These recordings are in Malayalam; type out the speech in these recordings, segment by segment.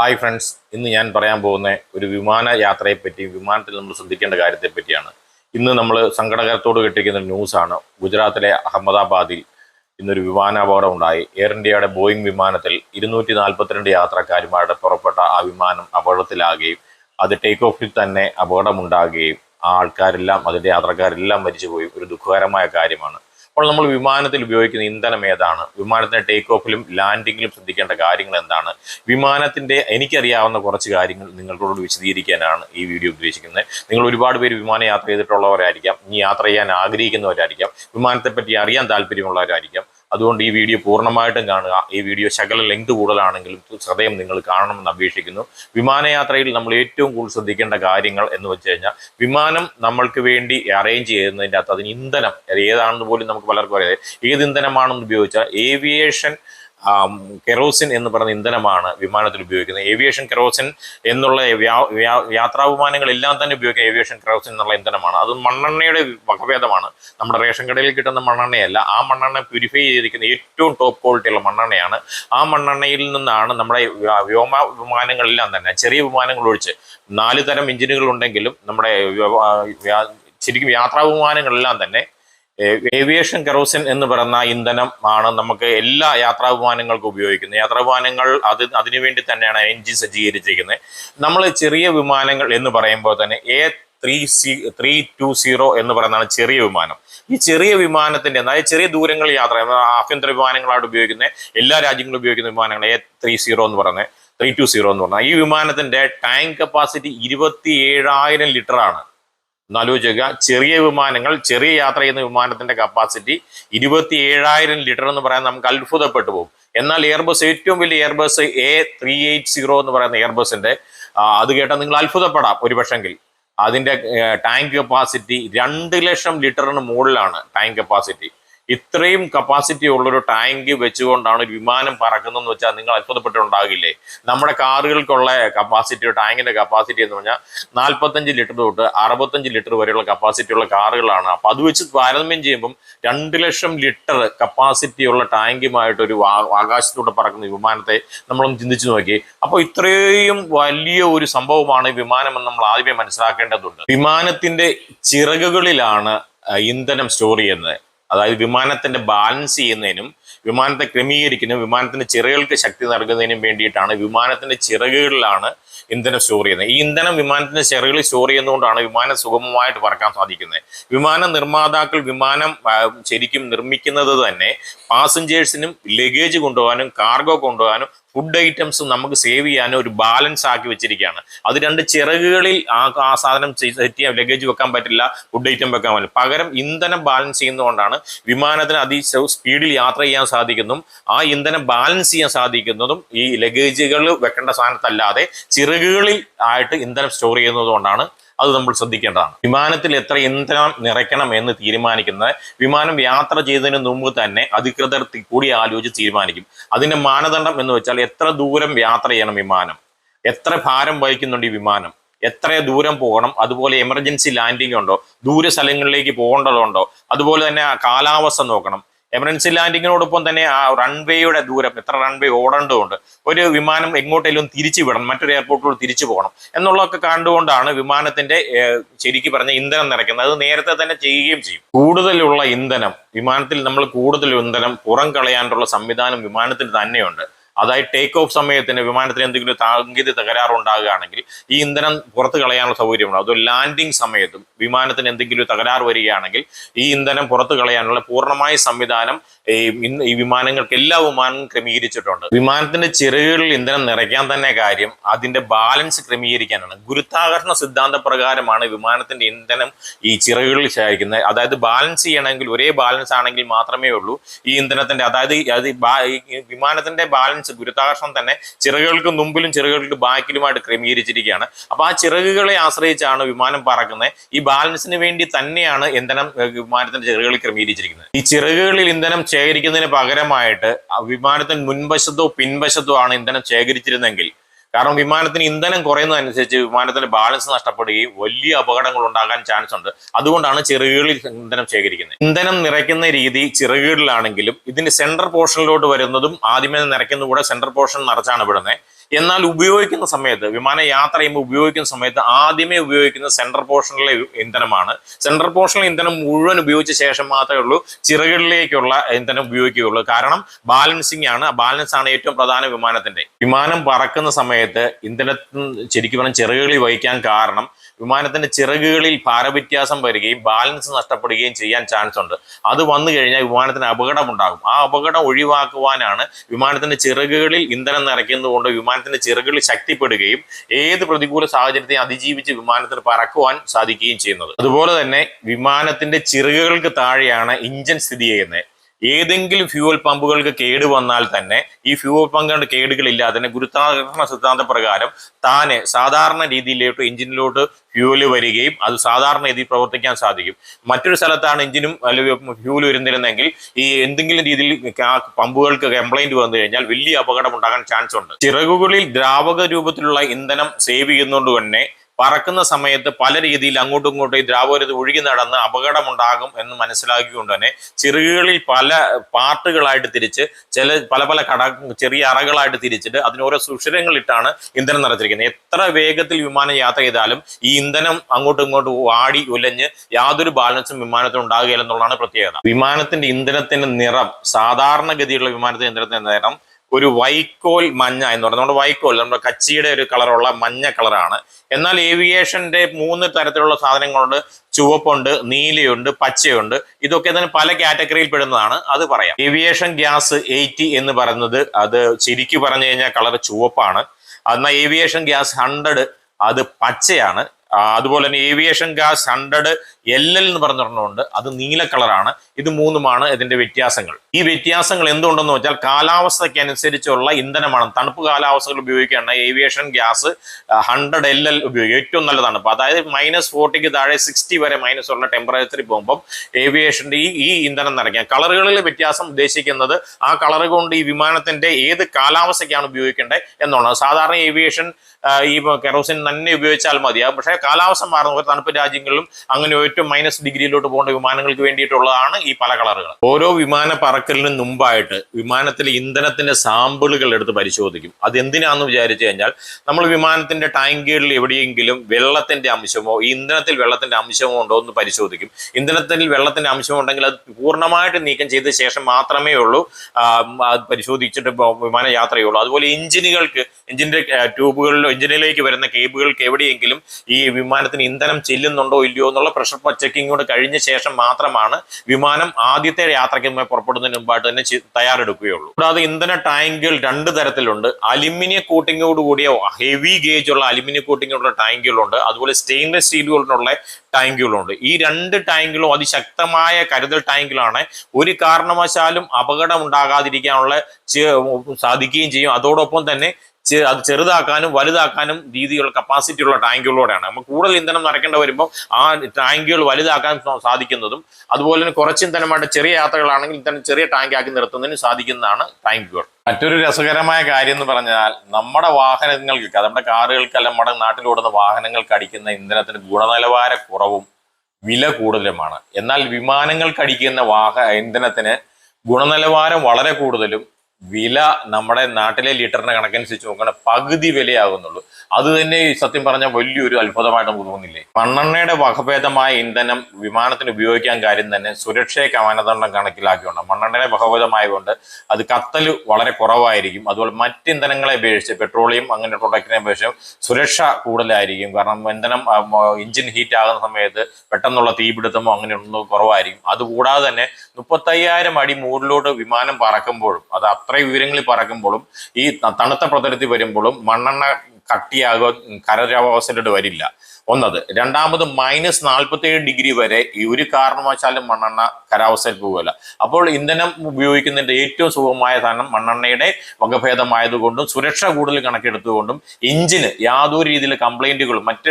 ഹായ് ഫ്രണ്ട്സ് ഇന്ന് ഞാൻ പറയാൻ പോകുന്ന ഒരു വിമാന യാത്രയെപ്പറ്റി വിമാനത്തിൽ നമ്മൾ ശ്രദ്ധിക്കേണ്ട കാര്യത്തെപ്പറ്റിയാണ്. ഇന്ന് നമ്മൾ സങ്കടകരത്തോട് കിട്ടിയിരിക്കുന്ന ഒരു ന്യൂസാണ് ഗുജറാത്തിലെ അഹമ്മദാബാദിൽ ഇന്നൊരു വിമാനാപകടം ഉണ്ടായി. എയർ ഇന്ത്യയുടെ ബോയിങ് വിമാനത്തിൽ ഇരുന്നൂറ്റി നാൽപ്പത്തിരണ്ട് യാത്രക്കാരുമായിട്ട് പുറപ്പെട്ട ആ വിമാനം അപകടത്തിലാകുകയും അത് ടേക്ക് ഓഫിൽ തന്നെ അപകടമുണ്ടാകുകയും ആ ആൾക്കാരെല്ലാം അതിന്റെ യാത്രക്കാരെല്ലാം മരിച്ചുപോയി. ഒരു ദുഃഖകരമായ കാര്യമാണ്. അപ്പോൾ നമ്മൾ വിമാനത്തിൽ ഉപയോഗിക്കുന്ന ഇന്ധനം ഏതാണ്? വിമാനത്തിന്റെ ടേക്ക് ഓഫിലും ലാൻഡിങ്ങിലും ശ്രദ്ധിക്കേണ്ട കാര്യങ്ങൾ എന്താണ്? വിമാനത്തിന്റെ എനിക്കറിയാവുന്ന കുറച്ച് കാര്യങ്ങൾ നിങ്ങളോട് വിശദീകരിക്കാനാണ് ഈ വീഡിയോ ഉദ്ദേശിക്കുന്നത്. നിങ്ങൾ ഒരുപാട് പേര് വിമാന യാത്ര ചെയ്തിട്ടുള്ളവരായിരിക്കാം. ഇനി യാത്ര ചെയ്യാൻ ആഗ്രഹിക്കുന്നവരായിരിക്കാം. വിമാനത്തെപ്പറ്റി അറിയാൻ താല്പര്യമുള്ളവരായിരിക്കാം. അതുകൊണ്ട് ഈ വീഡിയോ പൂർണമായിട്ടും കാണുക. ഈ വീഡിയോ ശകല ലെങ്ത് കൂടുതലാണെങ്കിലും ഹൃദയം നിങ്ങൾ കാണണമെന്ന് അപേക്ഷിക്കുന്നു. വിമാനയാത്രയിൽ നമ്മൾ ഏറ്റവും കൂടുതൽ ശ്രദ്ധിക്കേണ്ട കാര്യങ്ങൾ എന്ന് വെച്ച് കഴിഞ്ഞാൽ വിമാനം നമ്മൾക്ക് വേണ്ടി അറേഞ്ച് ചെയ്യുന്നതിന്റെ അകത്ത് അതിന് ഇന്ധനം ഏതാണെന്ന് പോലും നമുക്ക് പലർക്കും അറിയാം. ഏത് ഇന്ധനമാണെന്ന് ഉപയോഗിച്ചാൽ ഏവിയേഷൻ കെറോസിൻ എന്ന് പറയുന്ന ഇന്ധനമാണ് വിമാനത്തിൽ ഉപയോഗിക്കുന്നത്. ഏവിയേഷൻ കെറോസിൻ എന്നുള്ള യാത്രാ വിമാനങ്ങളെല്ലാം തന്നെ ഉപയോഗിക്കുന്ന ഏവിയേഷൻ കെറോസിൻ എന്നുള്ള ഇന്ധനമാണ്. അത് മണ്ണെണ്ണയുടെ വകഭേദമാണ്. നമ്മുടെ റേഷൻ കടയിൽ കിട്ടുന്ന മണ്ണെണ്ണയല്ല. ആ മണ്ണെണ്ണ പ്യൂരിഫൈ ചെയ്തിരിക്കുന്ന ഏറ്റവും ടോപ്പ് ക്വാളിറ്റിയുള്ള മണ്ണെണ്ണയാണ്. ആ മണ്ണെണ്ണയിൽ നിന്നാണ് നമ്മുടെ വ്യ- വ്യോമ വിമാനങ്ങളെല്ലാം തന്നെ ചെറിയ വിമാനങ്ങൾ ഒഴിച്ച് നാല് തരം എഞ്ചിനുകൾ ഉണ്ടെങ്കിലും നമ്മുടെ ശരിക്കും യാത്രാ വിമാനങ്ങളെല്ലാം തന്നെ ഏവിയേഷൻ കെറോസിൻ എന്ന് പറയുന്ന ഇന്ധനം ആണ് നമുക്ക് എല്ലാ യാത്രാ വിമാനങ്ങൾക്കും ഉപയോഗിക്കുന്നത്. യാത്രാ വിമാനങ്ങൾ അത് അതിനുവേണ്ടി തന്നെയാണ് എൻജിൻ സജ്ജീകരിച്ചിരിക്കുന്നത്. നമ്മൾ ചെറിയ വിമാനങ്ങൾ എന്ന് പറയുമ്പോൾ തന്നെ A three C three two zero എന്ന് പറയുന്നതാണ് ചെറിയ വിമാനം. ഈ ചെറിയ വിമാനത്തിന്റെ അതായത് ചെറിയ ദൂരങ്ങൾ യാത്ര ആഭ്യന്തര വിമാനങ്ങളായിട്ട് ഉപയോഗിക്കുന്ന എല്ലാ രാജ്യങ്ങളും ഉപയോഗിക്കുന്ന വിമാനങ്ങൾ എ ത്രീ സീറോ എന്ന് പറയുന്നത്. ത്രീ ടു സീറോ എന്ന് പറഞ്ഞാൽ ഈ വിമാനത്തിന്റെ ടാങ്ക് കപ്പാസിറ്റി ഇരുപത്തി ഏഴായിരം ലിറ്റർ ആണ് എന്നാലോചിക്കുക ചെറിയ വിമാനങ്ങൾ ചെറിയ യാത്ര ചെയ്യുന്ന വിമാനത്തിന്റെ കപ്പാസിറ്റി ഇരുപത്തി ഏഴായിരം ലിറ്റർ എന്ന് പറയാൻ നമുക്ക് അത്ഭുതപ്പെട്ടു പോകും. എന്നാൽ എയർബസ് ഏറ്റവും വലിയ Airbus A three eight zero എന്ന് പറയുന്ന എയർബസിന്റെ അത് കേട്ടാൽ നിങ്ങൾ അത്ഭുതപ്പെടാം ഒരുപക്ഷെങ്കിൽ. അതിന്റെ ടാങ്ക് കപ്പാസിറ്റി രണ്ട് ലക്ഷം ലിറ്ററിന് മുകളിലാണ് ടാങ്ക് കപ്പാസിറ്റി ഇത്രയും കപ്പാസിറ്റി ഉള്ളൊരു ടാങ്ക് വെച്ചുകൊണ്ടാണ് ഒരു വിമാനം പറക്കുന്നതെന്ന് വെച്ചാൽ നിങ്ങൾ അത്ഭുതപ്പെട്ടുണ്ടാകില്ലേ നമ്മുടെ കാറുകൾക്കുള്ള കപ്പാസിറ്റി ടാങ്കിന്റെ കപ്പാസിറ്റി എന്ന് പറഞ്ഞാൽ നാൽപ്പത്തഞ്ച് ലിറ്റർ തൊട്ട് അറുപത്തഞ്ച് ലിറ്റർ വരെയുള്ള കപ്പാസിറ്റി ഉള്ള കാറുകളാണ്. അപ്പൊ അത് വെച്ച് താരതമ്യം ചെയ്യുമ്പം രണ്ട് ലക്ഷം ലിറ്റർ കപ്പാസിറ്റി ഉള്ള ടാങ്കുമായിട്ട് ഒരു ആകാശത്തൂടെ പറക്കുന്ന വിമാനത്തെ നമ്മളൊന്ന് ചിന്തിച്ചു നോക്കി. അപ്പോൾ ഇത്രയും വലിയ ഒരു സംഭവമാണ് വിമാനമെന്ന് നമ്മൾ ആദ്യമേ മനസ്സിലാക്കേണ്ടതുണ്ട്. വിമാനത്തിന്റെ ചിറകുകളിലാണ് ഇന്ധനം സ്റ്റോർ ചെയ്യുന്നത്. അതായത് വിമാനത്തിന്റെ ബാലൻസ് ചെയ്യുന്നതിനും വിമാനത്തെ ക്രമീകരിക്കുന്നതിനും വിമാനത്തിന്റെ ചിറകുകൾക്ക് ശക്തി നൽകുന്നതിനും വേണ്ടിയിട്ടാണ് വിമാനത്തിന്റെ ചിറകുകളിലാണ് ഇന്ധനം സ്റ്റോർ ചെയ്യുന്നത്. ഈ ഇന്ധനം വിമാനത്തിന്റെ ചിറകളിൽ സ്റ്റോർ ചെയ്യുന്നതുകൊണ്ടാണ് വിമാനം സുഗമമായിട്ട് പറക്കാൻ സാധിക്കുന്നത്. വിമാന നിർമ്മാതാക്കൾ വിമാനം ശരിക്കും നിർമ്മിക്കുന്നത് തന്നെ പാസഞ്ചേഴ്സിനും ലഗേജ് കൊണ്ടുപോകാനും കാർഗോ കൊണ്ടുപോകാനും ഫുഡ് ഐറ്റംസും നമുക്ക് സേവ് ചെയ്യാനും ഒരു ബാലൻസ് ആക്കി വെച്ചിരിക്കുകയാണ്. അത് രണ്ട് ചിറകുകളിൽ ആ ആ സാധനം സെറ്റ് ചെയ്യാൻ ലഗേജ് വെക്കാൻ പറ്റില്ല ഫുഡ് ഐറ്റം വെക്കാൻ പറ്റില്ല. പകരം ഇന്ധനം ബാലൻസ് ചെയ്യുന്നതുകൊണ്ടാണ് വിമാനത്തിന് അതി സ്പീഡിൽ യാത്ര ചെയ്യാൻ സാധിക്കുന്നു. ആ ഇന്ധനം ബാലൻസ് ചെയ്യാൻ സാധിക്കുന്നതും ഈ ലഗേജുകൾ വെക്കേണ്ട സ്ഥാനത്തല്ലാതെ ചിറകുകളിൽ ആയിട്ട് ഇന്ധനം സ്റ്റോർ ചെയ്യുന്നതുകൊണ്ടാണ്. അത് നമ്മൾ ശ്രദ്ധിക്കേണ്ടതാണ്. വിമാനത്തിൽ എത്ര ഇന്ധനം നിറയ്ക്കണം എന്ന് തീരുമാനിക്കുന്നത് വിമാനം യാത്ര ചെയ്തതിന് മുമ്പ് തന്നെ അധികൃതർ കൂടി ആലോചിച്ച് തീരുമാനിക്കും. അതിന്റെ മാനദണ്ഡം എന്ന് വെച്ചാൽ എത്ര ദൂരം യാത്ര ചെയ്യണം വിമാനം? എത്ര ഭാരം വഹിക്കുന്നുണ്ട് ഈ വിമാനം? എത്ര ദൂരം പോകണം? അതുപോലെ എമർജൻസി ലാൻഡിംഗ് ഉണ്ടോ? ദൂര സ്ഥലങ്ങളിലേക്ക് പോകേണ്ടതുണ്ടോ? അതുപോലെ തന്നെ കാലാവസ്ഥ നോക്കണം. എമർജൻസി ലാൻഡിങ്ങിനോടൊപ്പം തന്നെ ആ റൺവേയുടെ ദൂരം എത്ര റൺവേ ഓടേണ്ടതുണ്ട് ഒരു വിമാനം എങ്ങോട്ടെങ്കിലും തിരിച്ചു വിടണം മറ്റൊരു എയർപോർട്ടിലൂടെ തിരിച്ചു പോകണം എന്നുള്ളതൊക്കെ കണ്ടുകൊണ്ടാണ് വിമാനത്തിന്റെ ശരിക്ക് പറഞ്ഞ ഇന്ധനം നിറയ്ക്കുന്നത്. അത് നേരത്തെ തന്നെ ചെയ്യുകയും ചെയ്യും. കൂടുതലുള്ള ഇന്ധനം വിമാനത്തിൽ നമ്മൾ കൂടുതൽ ഇന്ധനം പുറം കളയാനുള്ള സംവിധാനം വിമാനത്തിൽ തന്നെയുണ്ട്. അതായത് ടേക്ക് ഓഫ് സമയത്തിന് വിമാനത്തിന് എന്തെങ്കിലും താങ്കേതിക തകരാറുണ്ടാകുകയാണെങ്കിൽ ഈ ഇന്ധനം പുറത്ത് കളയാനുള്ള സൗകര്യമുണ്ട്. അതോ ലാൻഡിംഗ് സമയത്തും വിമാനത്തിന് എന്തെങ്കിലും തകരാറ് വരികയാണെങ്കിൽ ഈ ഇന്ധനം പുറത്ത് കളയാനുള്ള പൂർണമായ സംവിധാനം ഈ വിമാനങ്ങൾക്ക് എല്ലാ വിമാനവും ക്രമീകരിച്ചിട്ടുണ്ട്. വിമാനത്തിന്റെ ചിറകുകളിൽ ഇന്ധനം നിറയ്ക്കാൻ തന്നെ കാര്യം അതിന്റെ ബാലൻസ് ക്രമീകരിക്കാനാണ്. ഗുരുത്വാകർഷണ സിദ്ധാന്ത പ്രകാരമാണ് വിമാനത്തിന്റെ ഇന്ധനം ഈ ചിറകുകളിൽ ശേഖരിക്കുന്നത്. അതായത് ബാലൻസ് ചെയ്യണമെങ്കിൽ ഒരേ ബാലൻസ് ആണെങ്കിൽ മാത്രമേ ഉള്ളൂ. ഈ ഇന്ധനത്തിന്റെ അതായത് അത് വിമാനത്തിന്റെ ബാലൻസ് ഗുരുത്വാകർഷണം തന്നെ ചിറകുകൾക്ക് മുമ്പിലും ചിറകുകൾക്ക് ബാക്കിലുമായിട്ട് ക്രമീകരിച്ചിരിക്കുകയാണ്. അപ്പൊ ആ ചിറകുകളെ ആശ്രയിച്ചാണ് വിമാനം പറക്കുന്നത്. ഈ ബാലൻസിന് വേണ്ടി തന്നെയാണ് ഇന്ധനം വിമാനത്തിന്റെ ചിറകുകളിൽ ക്രമീകരിച്ചിരിക്കുന്നത്. ഈ ചിറകുകളിൽ ഇന്ധനം ശേഖരിക്കുന്നതിന് പകരമായിട്ട് വിമാനത്തിന് മുൻവശത്തോ പിൻവശത്തോ ആണ് ഇന്ധനം ശേഖരിച്ചിരുന്നെങ്കിൽ. കാരണം വിമാനത്തിന് ഇന്ധനം കുറയുന്നതനുസരിച്ച് വിമാനത്തിന്റെ ബാലൻസ് നഷ്ടപ്പെടുകയും വലിയ അപകടങ്ങൾ ഉണ്ടാകാൻ ചാൻസ് ഉണ്ട്. അതുകൊണ്ടാണ് ചിറകുകളിൽ ഇന്ധനം ശേഖരിക്കുന്നത്. ഇന്ധനം നിറയ്ക്കുന്ന രീതി ചിറകുകളിലാണെങ്കിലും ഇതിന്റെ സെൻട്രൽ പോർഷനിലോട്ട് വരുന്നതും ആദ്യമേ നിറയ്ക്കുന്നതും കൂടെ സെൻട്രൽ പോർഷൻ നിറച്ചാണ് വിടുന്നത്. എന്നാൽ ഉപയോഗിക്കുന്ന സമയത്ത് വിമാന യാത്ര ചെയ്യുമ്പോൾ ഉപയോഗിക്കുന്ന സമയത്ത് ആദ്യമേ ഉപയോഗിക്കുന്ന സെൻട്രൽ പോർഷനിലെ ഇന്ധനമാണ്. സെൻട്രൽ പോർഷനിലെ ഇന്ധനം മുഴുവൻ ഉപയോഗിച്ച ശേഷം മാത്രമേ ഉള്ളൂ ചിറകളിലേക്കുള്ള ഇന്ധനം ഉപയോഗിക്കുകയുള്ളൂ. കാരണം ബാലൻസിങ് ആണ്. ബാലൻസ് ആണ് ഏറ്റവും പ്രധാന വിമാനത്തിന്റെ. വിമാനം പറക്കുന്ന സമയത്ത് ഇന്ധനത്തിന് ശരിക്കും പറഞ്ഞാൽ ചിറകുകളിൽ വഹിക്കാൻ കാരണം വിമാനത്തിന്റെ ചിറകുകളിൽ ഭാരവ്യത്യാസം വരികയും ബാലൻസ് നഷ്ടപ്പെടുകയും ചെയ്യാൻ ചാൻസ് ഉണ്ട്. അത് വന്നു കഴിഞ്ഞാൽ വിമാനത്തിന് അപകടം ഉണ്ടാകും ആ അപകടം ഒഴിവാക്കുവാനാണ് വിമാനത്തിന്റെ ചിറകുകളിൽ ഇന്ധനം നിറയ്ക്കുന്നതുകൊണ്ട് വിമാനത്തിന്റെ ചിറകുകൾ ശക്തിപ്പെടുകയും ഏത് പ്രതികൂല സാഹചര്യത്തെയും അതിജീവിച്ച് വിമാനത്തിന് പറക്കുവാൻ സാധിക്കുകയും ചെയ്യുന്നത്. അതുപോലെ തന്നെ വിമാനത്തിന്റെ ചിറകുകൾക്ക് താഴെയാണ് ഇഞ്ചൻ സ്ഥിതി ചെയ്യുന്നത്. ഏതെങ്കിലും ഫ്യൂവൽ പമ്പുകൾക്ക് കേട് വന്നാൽ തന്നെ ഈ ഫ്യൂവൽ പമ്പുകളുടെ കേടുകളില്ലാതെ തന്നെ ഗുരുത്വാകർഷണ സിദ്ധാന്ത പ്രകാരം താനെ സാധാരണ രീതിയിലോട്ട് എഞ്ചിനിലോട്ട് ഫ്യൂവൽ വരികയും അത് സാധാരണ രീതിയിൽ പ്രവർത്തിക്കാൻ സാധിക്കും. മറ്റൊരു സ്ഥലത്താണ് എഞ്ചിനും അല്ലെങ്കിൽ ഫ്യൂവൽ വരുന്നിരുന്നെങ്കിൽ ഈ എന്തെങ്കിലും രീതിയിൽ പമ്പുകൾക്ക് കംപ്ലൈന്റ് വന്നു കഴിഞ്ഞാൽ വലിയ അപകടം ഉണ്ടാകാൻ ചാൻസ് ഉണ്ട്. ചിറകുകളിൽ ദ്രാവക രൂപത്തിലുള്ള ഇന്ധനം സേവ് ചെയ്യുന്നതുകൊണ്ട് തന്നെ പറക്കുന്ന സമയത്ത് പല രീതിയിൽ അങ്ങോട്ടും ഇങ്ങോട്ടും ഈ ദ്രാവകരത് ഒഴുകി നടന്ന് അപകടമുണ്ടാകും എന്ന് മനസ്സിലാക്കിക്കൊണ്ട് തന്നെ ചിറകുകളിൽ പല പാർട്ടുകളായിട്ട് തിരിച്ച് ചില പല പല കട ചെറിയ അറകളായിട്ട് തിരിച്ചിട്ട് അതിന് ഓരോ സുഷിരങ്ങളിട്ടാണ് ഇന്ധനം നിറച്ചിരിക്കുന്നത് എത്ര വേഗത്തിൽ വിമാനം യാത്ര ചെയ്താലും ഈ ഇന്ധനം അങ്ങോട്ടും ഇങ്ങോട്ടും വാടി ഉലഞ്ഞ് യാതൊരു ബാലൻസും വിമാനത്തിന് ഉണ്ടാകുകയില്ല എന്നുള്ളതാണ് പ്രത്യേകത. വിമാനത്തിന്റെ ഇന്ധനത്തിന്റെ നിറം സാധാരണഗതിയുള്ള വിമാനത്തിന്റെ ഇന്ധനത്തിന്റെ നിറം ഒരു വൈക്കോൽ മഞ്ഞ എന്ന് പറയുന്നത് നമ്മുടെ വൈക്കോൽ നമ്മുടെ കച്ചിയുടെ ഒരു കളറുള്ള മഞ്ഞ കളറാണ്. എന്നാൽ ഏവിയേഷന്റെ മൂന്ന് തരത്തിലുള്ള സാധനങ്ങളുണ്ട്. ചുവപ്പുണ്ട് നീലയുണ്ട് പച്ചയുണ്ട്. ഇതൊക്കെ തന്നെ പല കാറ്റഗറിയിൽ പെടുന്നതാണ്. അത് പറയാം. ഏവിയേഷൻ ഗ്യാസ് എയ്റ്റി എന്ന് പറയുന്നത് അത് ശരിക്കു പറഞ്ഞു കഴിഞ്ഞാൽ കളർ ചുവപ്പാണ്. എന്നാൽ ഏവിയേഷൻ ഗ്യാസ് ഹൺഡ്രഡ് അത് പച്ചയാണ്. അതുപോലെ തന്നെ ഏവിയേഷൻ ഗ്യാസ് ഹൺഡ്രഡ് എൽ എന്ന് പറഞ്ഞിട്ടുണ്ട് അത് നീല കളറാണ്. ഇത് മൂന്നുമാണ് ഇതിന്റെ വ്യത്യാസങ്ങൾ. ഈ വ്യത്യാസങ്ങൾ എന്തുകൊണ്ടെന്ന് വെച്ചാൽ കാലാവസ്ഥയ്ക്ക് അനുസരിച്ചുള്ള ഇന്ധനമാണ്. തണുപ്പ് കാലാവസ്ഥകൾ ഉപയോഗിക്കുകയാണ്. Aviation gas hundred L L ഉപയോഗിക്കുക. ഏറ്റവും നല്ല തണുപ്പ്. അതായത് മൈനസ് ഫോർട്ടിക്ക് താഴെ സിക്സ്റ്റി വരെ മൈനസ് ഉള്ള ടെമ്പറേച്ചറിൽ പോകുമ്പോൾ ഏവിയേഷന്റെ ഈ ഈ ഇന്ധനം നിറയ്ക്കാം. കളറുകളിലെ വ്യത്യാസം ഉദ്ദേശിക്കുന്നത് ആ കളർ കൊണ്ട് ഈ വിമാനത്തിന്റെ ഏത് കാലാവസ്ഥയ്ക്കാണ് ഉപയോഗിക്കേണ്ടത് എന്നുള്ളത് സാധാരണ ഏവിയേഷൻ ഈ കെറോസിൻ തന്നെ ഉപയോഗിച്ചാൽ മതിയാകും പക്ഷേ കാലാവസ്ഥ മാറുന്ന തണുപ്പ് രാജ്യങ്ങളിലും അങ്ങനെ ഏറ്റവും മൈനസ് ഡിഗ്രിയിലോട്ട് പോകേണ്ട വിമാനങ്ങൾക്ക് വേണ്ടിയിട്ടുള്ളതാണ് ഈ പല കളറുകൾ ഓരോ വിമാന പറക്കലിനും മുമ്പായിട്ട് വിമാനത്തിലെ ഇന്ധനത്തിന്റെ സാമ്പിളുകൾ എടുത്ത് പരിശോധിക്കും. അത് എന്തിനാന്ന് വിചാരിച്ചു കഴിഞ്ഞാൽ നമ്മൾ വിമാനത്തിന്റെ ടാങ്കുകളിൽ എവിടെയെങ്കിലും വെള്ളത്തിന്റെ അംശമോ ഈ ഇന്ധനത്തിൽ വെള്ളത്തിന്റെ അംശമോ ഉണ്ടോ എന്ന് പരിശോധിക്കും. ഇന്ധനത്തിൽ വെള്ളത്തിന്റെ അംശം ഉണ്ടെങ്കിൽ അത് പൂർണമായിട്ട് നീക്കം ചെയ്ത ശേഷം മാത്രമേ ഉള്ളൂ. അത് പരിശോധിച്ചിട്ട് ഇപ്പോ വിമാന യാത്രയുള്ളൂ. അതുപോലെ എഞ്ചിനുകൾക്ക് എഞ്ചിന്റെ ട്യൂബുകളിലോ എഞ്ചിനിലേക്ക് വരുന്ന കേബിളുകൾക്ക് എവിടെയെങ്കിലും ഈ വിമാനത്തിന് ഇന്ധനം ചെല്ലുന്നുണ്ടോ ഇല്ലയോ എന്നുള്ള പ്രഷർ ചെക്കിംഗ് കൂടെ കഴിഞ്ഞ ശേഷം മാത്രമാണ് വിമാനം ആദ്യത്തെ യാത്രയ്ക്ക് പുറപ്പെടുന്നതിന് മുമ്പായിട്ട് തന്നെ തയ്യാറെടുക്കുകയുള്ളൂ. കൂടാതെ ഇന്ധന ടാങ്കുകൾ രണ്ട് തരത്തിലുണ്ട്. അലുമിനിയം കോട്ടിങ്ങോട് കൂടിയ ഹെവി ഗേജ് ഉള്ള അലുമിനിയം കൂട്ടിങ്ങുള്ള ടാങ്കുകളുണ്ട്. അതുപോലെ സ്റ്റെയിൻലെസ് സ്റ്റീൽ കൊണ്ടുള്ള ടാങ്കുകളുണ്ട്. ഈ രണ്ട് ടാങ്കുകളും അതിശക്തമായ കരുതൽ ടാങ്കുകളാണ്. ഒരു കാരണവശാലും അപകടം ഉണ്ടാകാതിരിക്കാനുള്ള സാധിക്കുകയും ചെയ്യും. അതോടൊപ്പം തന്നെ അത് ചെറുതാക്കാനും വലുതാക്കാനും രീതിയുള്ള കപ്പാസിറ്റി ഉള്ള ടാങ്കുകളോടെയാണ് നമ്മൾ കൂടുതൽ ഇന്ധനം നിറയ്ക്കേണ്ട വരുമ്പോൾ ആ ടാങ്കുകൾ വലുതാക്കാൻ സാധിക്കുന്നതും അതുപോലെ തന്നെ കുറച്ച് ഇന്ധനമായിട്ട് ചെറിയ യാത്രകളാണെങ്കിൽ ഇന്ധനം ചെറിയ ടാങ്ക് ആക്കി നിർത്തുന്നതിന് സാധിക്കുന്നതാണ് ടാങ്കുകൾ മറ്റൊരു രസകരമായ കാര്യം എന്ന് പറഞ്ഞാൽ നമ്മുടെ വാഹനങ്ങൾക്ക് നമ്മുടെ കാറുകൾക്ക് അല്ല നമ്മുടെ നാട്ടിലോടുന്ന വാഹനങ്ങൾക്ക് അടിക്കുന്ന ഇന്ധനത്തിന് ഗുണനിലവാര കുറവും വില കൂടുതലുമാണ്. എന്നാൽ വിമാനങ്ങൾക്ക് അടിക്കുന്ന വാഹ ഇന്ധനത്തിന് ഗുണനിലവാരം വളരെ കൂടുതലും വില നമ്മുടെ നാട്ടിലെ ലിറ്ററിന് കണക്കനുസരിച്ച് നോക്കുകയാണെങ്കിൽ പകുതി വിലയാകുന്നുള്ളൂ. അത് തന്നെ സത്യം പറഞ്ഞാൽ വലിയൊരു അത്ഭുതമായിട്ട് നമുക്ക് തോന്നില്ലേ? മണ്ണെണ്ണയുടെ വകഭേദമായ ഇന്ധനം വിമാനത്തിന് ഉപയോഗിക്കാൻ കാര്യം തന്നെ സുരക്ഷയെ മാനദണ്ഡം കണക്കിലാക്കിയുണ്ട് മണ്ണെണ്ണയുടെ വകഭേദമായതുകൊണ്ട് അത് കത്തൽ വളരെ കുറവായിരിക്കും. അതുപോലെ മറ്റ് ഇന്ധനങ്ങളെ അപേക്ഷിച്ച് പെട്രോളിയം അങ്ങനെ പ്രൊഡക്റ്റിനെ അപേക്ഷിച്ച് സുരക്ഷ കൂടുതലായിരിക്കും. കാരണം ഇന്ധനം എഞ്ചിൻ ഹീറ്റ് ആകുന്ന സമയത്ത് പെട്ടെന്നുള്ള തീപിടുത്തമോ അങ്ങനെയൊന്നും കുറവായിരിക്കും. അതുകൂടാതെ തന്നെ മുപ്പത്തയ്യായിരം അടി മുകളിലോട്ട് വിമാനം പറക്കുമ്പോഴും അത് അത്രയും ഉയരങ്ങളിൽ പറക്കുമ്പോഴും ഈ തണുത്ത പ്രതലത്തിൽ വരുമ്പോഴും മണ്ണെണ്ണ കട്ടിയാകുക കരരവസ്ഥയിലോട്ട് വരില്ല. ഒന്നത്. രണ്ടാമത് മൈനസ് നാൽപ്പത്തേഴ് ഡിഗ്രി വരെ ഈ ഒരു കാരണവശാലും മണ്ണെണ്ണ കരാവസ്ഥയിൽ പോവുകയില്ല. അപ്പോൾ ഇന്ധനം ഉപയോഗിക്കുന്നതിന്റെ ഏറ്റവും സുഖമായ സാധനം മണ്ണെണ്ണയുടെ വകഭേദമായതുകൊണ്ടും സുരക്ഷ കൂടുതൽ കണക്കെടുത്തുകൊണ്ടും എഞ്ചിന് യാതൊരു രീതിയിൽ കംപ്ലൈന്റുകളും മറ്റ്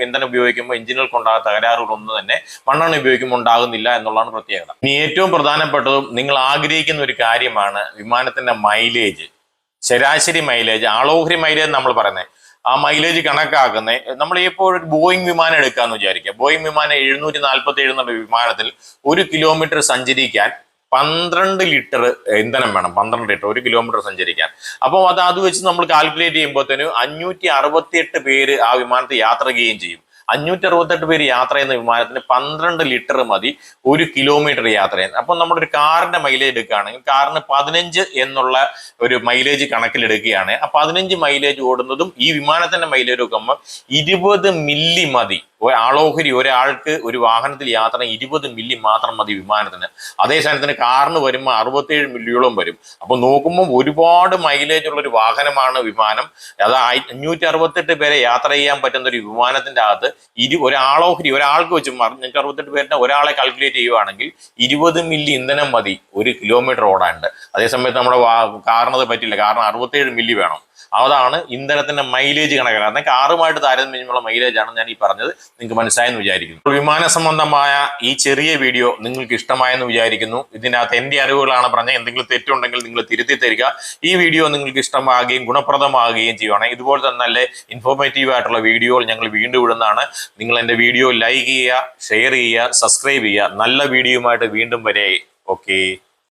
ഇന്ധനം ഉപയോഗിക്കുമ്പോൾ എഞ്ചിനുകൾക്കുണ്ടാകുന്ന തകരാറുകളൊന്നും തന്നെ മണ്ണെണ്ണ ഉപയോഗിക്കുമ്പോൾ ഉണ്ടാകുന്നില്ല എന്നുള്ളതാണ് പ്രത്യേകത. ഇനി ഏറ്റവും പ്രധാനപ്പെട്ടതും നിങ്ങൾ ആഗ്രഹിക്കുന്ന ഒരു കാര്യമാണ് വിമാനത്തിന്റെ മൈലേജ്. ശരാശരി മൈലേജ് ആളോഹരി മൈലേജ് നമ്മൾ പറയുന്നത്. ആ മൈലേജ് കണക്കാക്കുന്നത് നമ്മൾ ഇപ്പോൾ ഒരു ബോയിങ് വിമാനം എടുക്കാന്ന് വിചാരിക്കുക. ബോയിങ് വിമാനം എഴുന്നൂറ്റി നാൽപ്പത്തി ഏഴ് എന്നുള്ള വിമാനത്തിൽ ഒരു കിലോമീറ്റർ സഞ്ചരിക്കാൻ പന്ത്രണ്ട് ലിറ്റർ ഇന്ധനം വേണം. പന്ത്രണ്ട് ലിറ്റർ ഒരു കിലോമീറ്റർ സഞ്ചരിക്കാൻ. അപ്പോൾ അത് അത് വെച്ച് നമ്മൾ കാൽക്കുലേറ്റ് ചെയ്യുമ്പോഴത്തേനും അഞ്ഞൂറ്റി അറുപത്തിയെട്ട് പേര് ആ വിമാനത്തിൽ യാത്ര ചെയ്യുകയും ചെയ്യും. അഞ്ഞൂറ്റി അറുപത്തെട്ട് പേര് യാത്ര ചെയ്യുന്ന വിമാനത്തിന് പന്ത്രണ്ട് ലിറ്റർ മതി ഒരു കിലോമീറ്റർ യാത്ര ചെയ്യുന്നത് അപ്പം നമ്മുടെ ഒരു കാറിന്റെ മൈലേജ് എടുക്കുകയാണെങ്കിൽ കാറിന് പതിനഞ്ച് എന്നുള്ള ഒരു മൈലേജ് കണക്കിലെടുക്കുകയാണ്. ആ പതിനഞ്ച് മൈലേജ് ഓടുന്നതും ഈ വിമാനത്തിന്റെ മൈലേജ് നോക്കുമ്പോൾ ഇരുപത് മില്ലി മതി. ആളോഹരി ഒരാൾക്ക് ഒരു വാഹനത്തിൽ യാത്ര ഇരുപത് മില്ലി മാത്രം മതി വിമാനത്തിന്. അതേ സമയത്തിന് കാറിന് വരുമ്പോൾ അറുപത്തേഴ് മില്ലിയോളം വരും. അപ്പോൾ നോക്കുമ്പോൾ ഒരുപാട് മൈലേജ് ഉള്ള ഒരു വാഹനമാണ് വിമാനം. അത് അഞ്ഞൂറ്റി അറുപത്തെട്ട് പേരെ യാത്ര ചെയ്യാൻ പറ്റുന്ന ഒരു വിമാനത്തിന്റെ അകത്ത് ഇരു ഒരാളോഹരി ഒരാൾക്ക് വെച്ച് അഞ്ഞൂറ്റി അറുപത്തെട്ട് പേരുടെ ഒരാളെ കാൽക്കുലേറ്റ് ചെയ്യുവാണെങ്കിൽ ഇരുപത് മില്ലി ഇന്ധനം മതി ഒരു കിലോമീറ്റർ ഓടാനുണ്ട്. അതേസമയത്ത് നമ്മുടെ കാറിനത് പറ്റില്ല കാരണം അറുപത്തേഴ് മില്ലി വേണം. അതാണ് ഇന്ധനത്തിന്റെ മൈലേജ് കണക്കാക്കുന്നത്. കാറുമായിട്ട് താരതമ്യമുള്ള മൈലേജ് ആണ് ഞാൻ ഈ പറഞ്ഞത്. നിങ്ങൾക്ക് മനസ്സിലായെന്ന് വിചാരിക്കുന്നു. വിമാന സംബന്ധമായ ഈ ചെറിയ വീഡിയോ നിങ്ങൾക്ക് ഇഷ്ടമായെന്ന് വിചാരിക്കുന്നു. ഇതിനകത്ത് എന്റെ അറിവുകളാണ് പറഞ്ഞ എന്തെങ്കിലും തെറ്റുണ്ടെങ്കിൽ നിങ്ങൾ തിരുത്തി തരിക ഈ വീഡിയോ നിങ്ങൾക്ക് ഇഷ്ടമാകുകയും ഗുണപ്രദമാകുകയും ചെയ്യുകയാണ് ഇതുപോലെ തന്നെ നല്ല ഇൻഫോർമേറ്റീവ് ആയിട്ടുള്ള വീഡിയോകൾ ഞങ്ങൾ വീണ്ടും ഇടുന്നതാണ്. നിങ്ങൾ എന്റെ വീഡിയോ ലൈക്ക് ചെയ്യുക ഷെയർ ചെയ്യുക സബ്സ്ക്രൈബ് ചെയ്യുക. നല്ല വീഡിയോയുമായിട്ട് വീണ്ടും വരെ. ഓക്കെ